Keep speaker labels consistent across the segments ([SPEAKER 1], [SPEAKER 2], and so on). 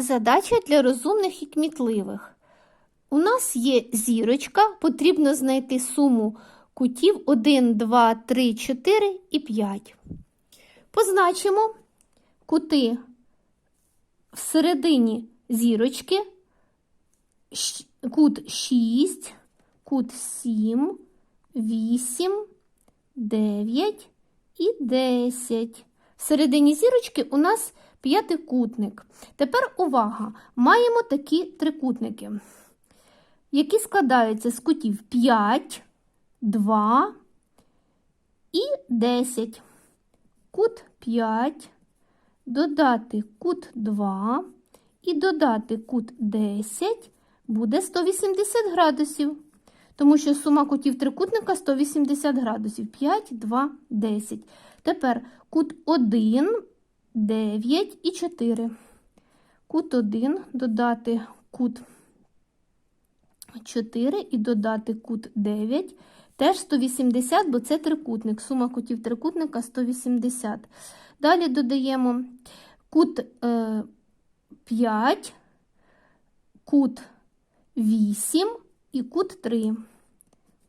[SPEAKER 1] Задача для розумних і кмітливих. У нас є зірочка, потрібно знайти суму кутів 1, 2, 3, 4 і 5. Позначимо кути всередині зірочки, кут 6, кут 7, 8, 9 і 10. Всередині зірочки у нас п'ятикутник. Тепер увага! Маємо такі трикутники, які складаються з кутів 5, 2 і 10. Кут 5, додати кут 2 і додати кут 10 буде 180 градусів. Тому що сума кутів трикутника 180 градусів. 5, 2, 10. Тепер кут 1, 9 і 4. Кут 1 додати кут 4 і додати кут 9. Теж 180, бо це трикутник. Сума кутів трикутника 180. Далі додаємо кут е, 5, кут 8 і кут 3.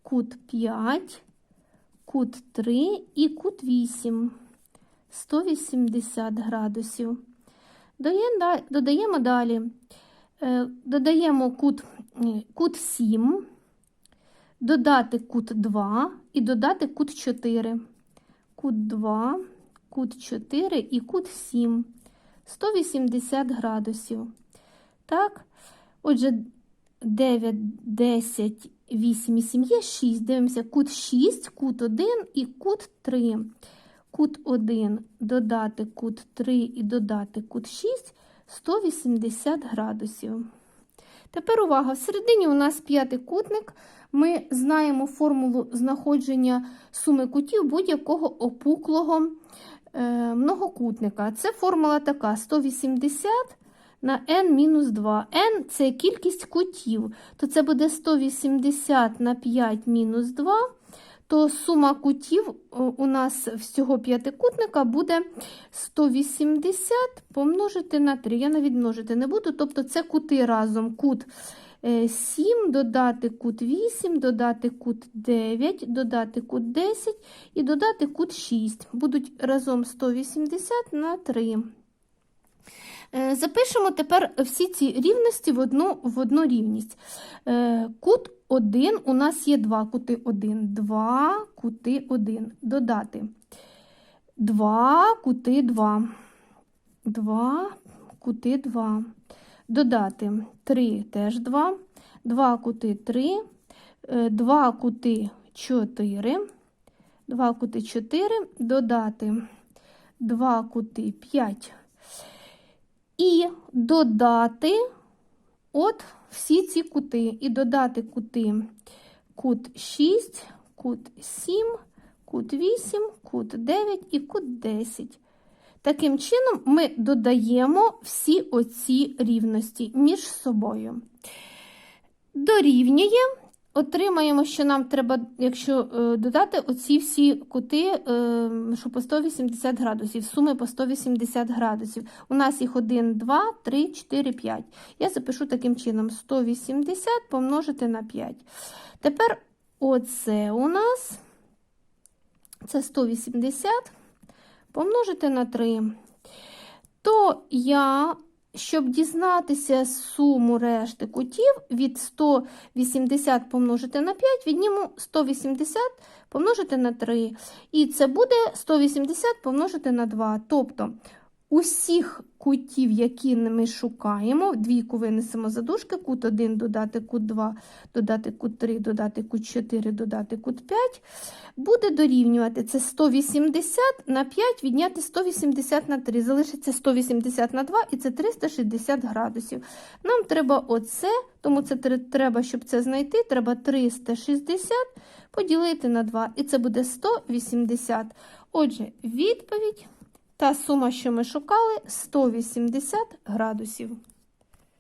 [SPEAKER 1] Кут 5, кут 3 і кут 8. 180 градусів. Додаємо далі. Е, Додаємо кут, кут 7, додати кут 2 і додати кут 4. Кут 2, кут 4 і кут 7. 180 градусів. Так, отже, 9, 10, 8 і 7 є 6. Дивимося, кут 6, кут 1 і кут 3. Кут 1 додати кут 3 і додати кут 6 180 градусів. Тепер увага, всередині у нас п'ятикутник. Ми знаємо формулу знаходження суми кутів будь-якого опуклого е, многокутника. Це формула така: 180 на n-2. n – це кількість кутів, то це буде 180 на 5 мінус 2 то сума кутів у нас всього п'ятикутника буде 180 помножити на 3. Я навіть множити не буду, тобто це кути разом. Кут е, 7, додати кут 8, додати кут 9, додати кут 10 і додати кут 6. Будуть разом 180 на 3. Е, Запишемо тепер всі ці рівності в одну, в одну рівність. Е, Кут 1 у нас є два кути 1. 2 кути 1. Додати. 2 кути 2. 2 кути 2. Додати 3 теж 2. 2 кути 3. 2 кути 4. 2 кути 4. Додати 2 кути 5. І додати от всі ці кути. І додати кути кут 6, кут 7, кут 8, кут 9 і кут 10. Таким чином, ми додаємо всі оці рівності між собою. Дорівнює. Отримаємо, що нам треба, якщо е, додати оці всі кути, е, що по 180 градусів, суми по 180 градусів. У нас їх 1, 2, 3, 4, 5. Я запишу таким чином: 180 помножити на 5. Тепер оце у нас це 180 помножити на 3. То я щоб дізнатися суму решти кутів від 180 помножити на 5, відніму 180 помножити на 3. І це буде 180 помножити на 2. Тобто усіх кутів, які ми шукаємо, двійку винесемо за дужки, кут 1 додати кут 2, додати кут 3, додати кут 4, додати кут 5, буде дорівнювати це 180 на 5, відняти 180 на 3. Залишиться 180 на 2 і це 360 градусів. Нам треба оце, тому це треба, щоб це знайти, треба 360 поділити на 2, і це буде 180. Отже, відповідь. Та сума, що ми шукали, 180 градусів.